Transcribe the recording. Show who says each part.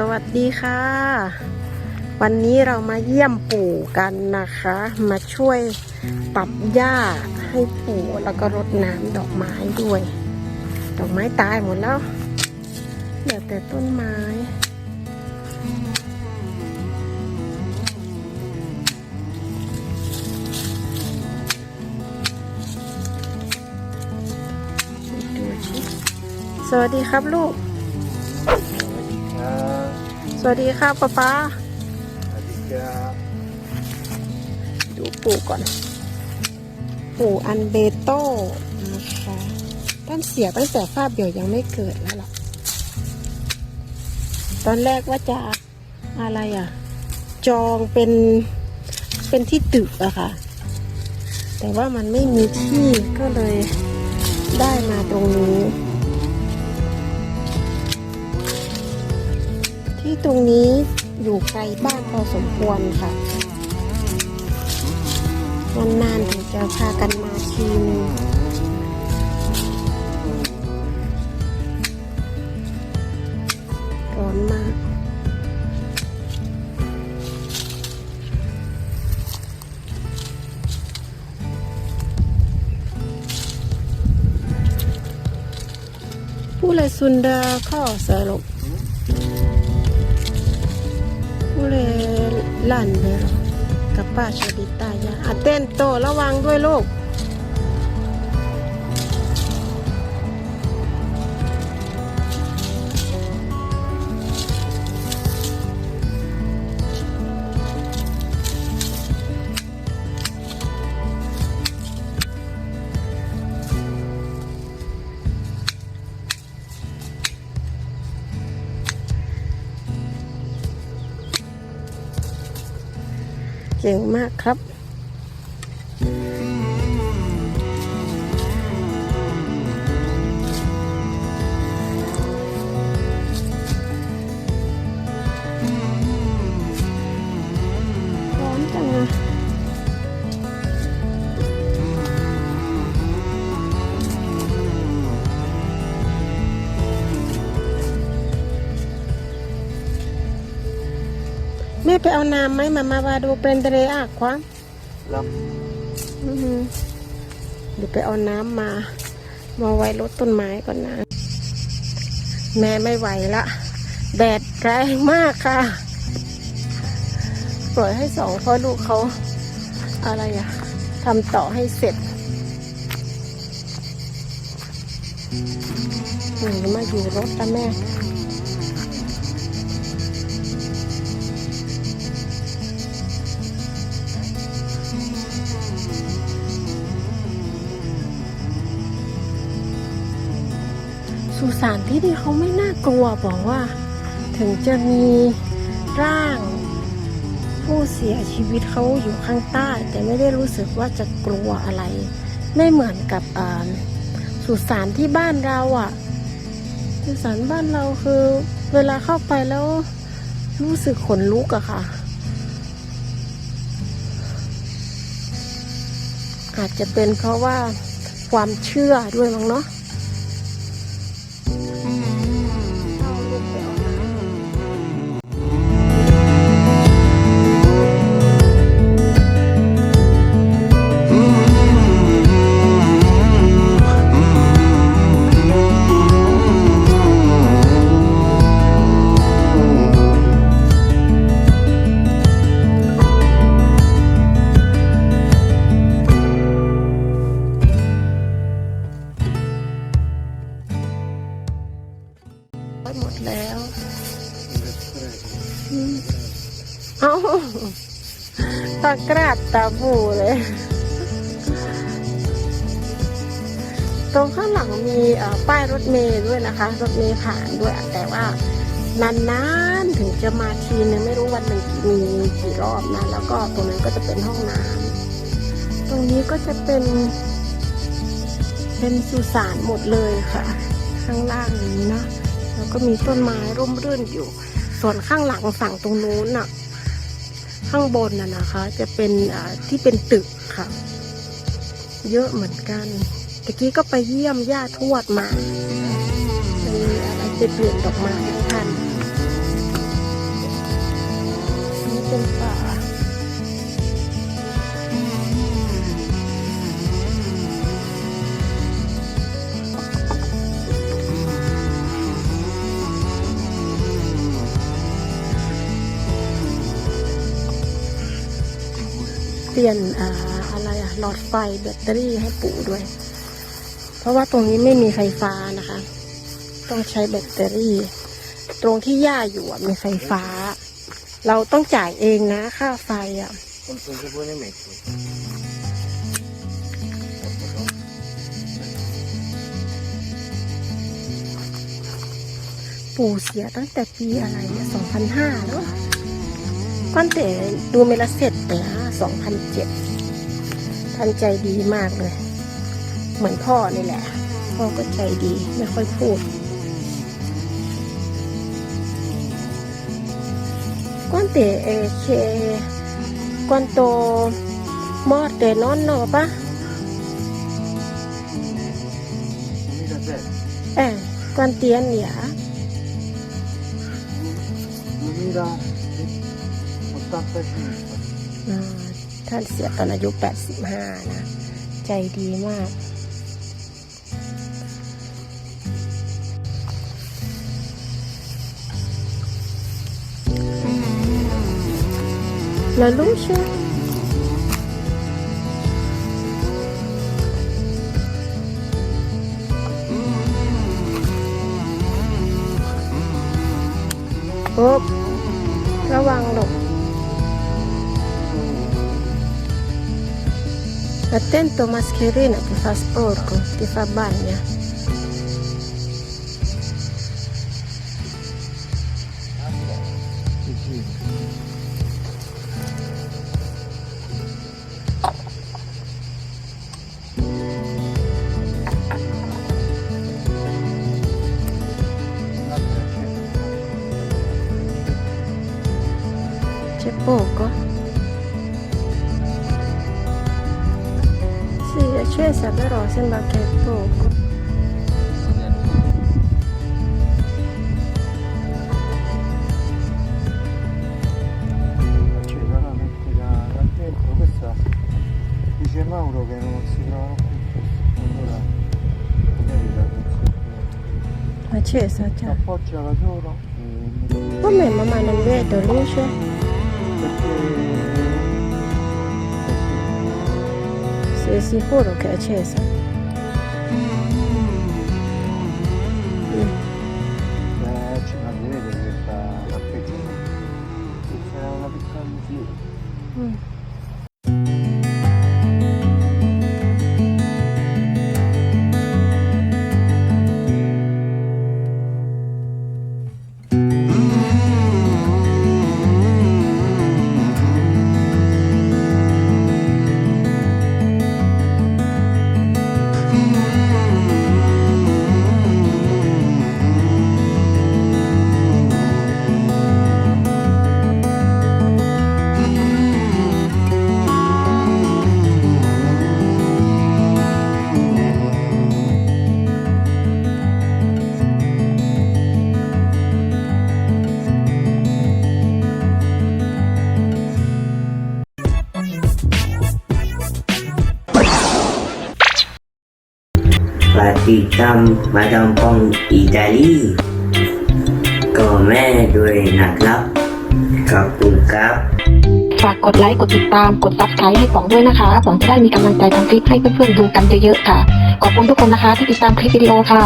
Speaker 1: สวัสดีค่ะ วันนี้เรามาเยี่ยมปู่กันนะคะ มาช่วยปรับหญ้าให้ปู่แล้วก็รดน้ำดอกไม้ด้วย ดอกไม้ตายหมดแล้วเหลือแต่ต้นไม้สวัสดีครับลูก
Speaker 2: สวัสดีครับ
Speaker 1: ป๊าป๊า
Speaker 2: สวัสดีครับ
Speaker 1: ดูปู่ก่อน ปู่อันเบโต้นะคะต้นเสียตั้งแต่ฟาบเดี่ยวยังไม่เกิดแล้วล่ะตอนแรกว่าจะอะไรอะ จองเป็นเป็นที่ตึกอะค่ะ แต่ว่ามันไม่มีที่ก็เลยได้มาตรงนี้ ที่ตรงนี้อยู่ไกลบ้านพอสมควรค่ะนานๆถึงจะพากันมาทีนึงร้อนมากผู้เลยซุนดาข้อสรุป ผู้เลยลั่นเลยกับป้าชดิตายาอะเต้นโตระวังด้วยลูก เก่งมากครับ ไปเอาน้ำไหมมามาวาดูเป็นเดรอากควาง
Speaker 2: รับ
Speaker 1: อือหือเดี๋ยวไปเอาน้ำมา มาไว้รดต้นไม้ก่อนนะ แม่ไม่ไหวละ แดดแรงมากค่ะ ปล่อยให้สองพ่อลูกเขา อะไรอะทำต่อให้เสร็จหนีมาอยู่รถแล้วแม่ สุสานที่นี่เขาไม่น่ากลัวบอกว่า ถึงจะมีร่าง ผู้เสียชีวิตเขาอยู่ข้างใต้ แต่ไม่ได้รู้สึกว่าจะกลัวอะไร ไม่เหมือนกับอ่าสุสานที่บ้านเราอะ่ะ สุสานบ้านเราคือ เวลาเข้าไปแล้วรู้สึกขนลุกอะค่ะ อาจจะเป็นเพราะว่าความเชื่อด้วยมั้งเนาะากราดตาบูเลย ตรงข้างหลังมีป้ายรถเมล์ด้วยนะคะ รถเมล์ผ่านด้วย แต่ว่านานๆถึงจะมาทีนึงไม่รู้วันหนึ่งมีกี่รอบนะ แล้วก็ตรงนั้นก็จะเป็นห้องน้ำตรงนี้ก็จะเป็น เป็นสุสานหมดเลยค่ะ ข้างล่างนี้นะแล้วก็มีต้นไม้ร่มรื่นอยู่ ส่วนข้างหลังฝั่งตรงนู้นน่ะ ข้างบนน่ะนะคะ จะเป็นที่เป็นตึกค่ะ เยอะเหมือนกันตะกี้ก็ไปเยี่ยมย่าทวดมามีอะไรไปเปลี่ยนดอกไม้กันนี่เป็นป่า ปลี่ยนอ่าอะไรอะหลอดไฟแบตเตอรี่ให้ปู่ด้วย เพราะว่าตรงนี้ไม่มีไฟฟ้านะคะ ต้องใช้แบตเตอรี่ ตรงที่ย่าอยู่อะมีไฟฟ้า เราต้องจ่ายเองนะค่าไฟอะ ปู่เสียตั้งแต่ปีอะไรเนี่ยสองพันห้าแล้ว อะก้อนเต๋ดูเมลเสร็จแต่สองพันเจ็ดท่านใจดีมากเลย เหมือนพ่อนี่แหละ พ่อก็ใจดีไม่ค่อยพูด Quante eh, che quanto morte nonno pa?
Speaker 2: 2006,
Speaker 1: Eh, quanti anni ha?
Speaker 2: 2085.
Speaker 1: อ่าท่านเสียตอนอายุ 85 นะ ใจดีมาก La luce? Oh, ระวังหลูก Attento mascherina, ti fa sporco, ti fa bagna. C'è poco? È accesa però sembra che è poco.
Speaker 2: Accesa, la metti da, da dentro, questa dice Mauro che non si trovano più. Allora, la.
Speaker 1: Accesa già.
Speaker 2: Appoggiala solo
Speaker 1: Come mamma non vedo luce?
Speaker 2: perché
Speaker 1: si puro che accesa.
Speaker 3: Patitam Madampong Italy ก็แม่ด้วยนะครับขอบคุณครับ
Speaker 4: ฝากกดไลค์ กดติดตาม กดซับสไครต์ให้ป๋องด้วยนะคะป๋องจะได้มีกำลังใจทำคลิปให้เพื่อนๆดูกันเยอะๆค่ะ ขอบคุณทุกคนนะคะที่ติดตามคลิปวิดีโอค่ะ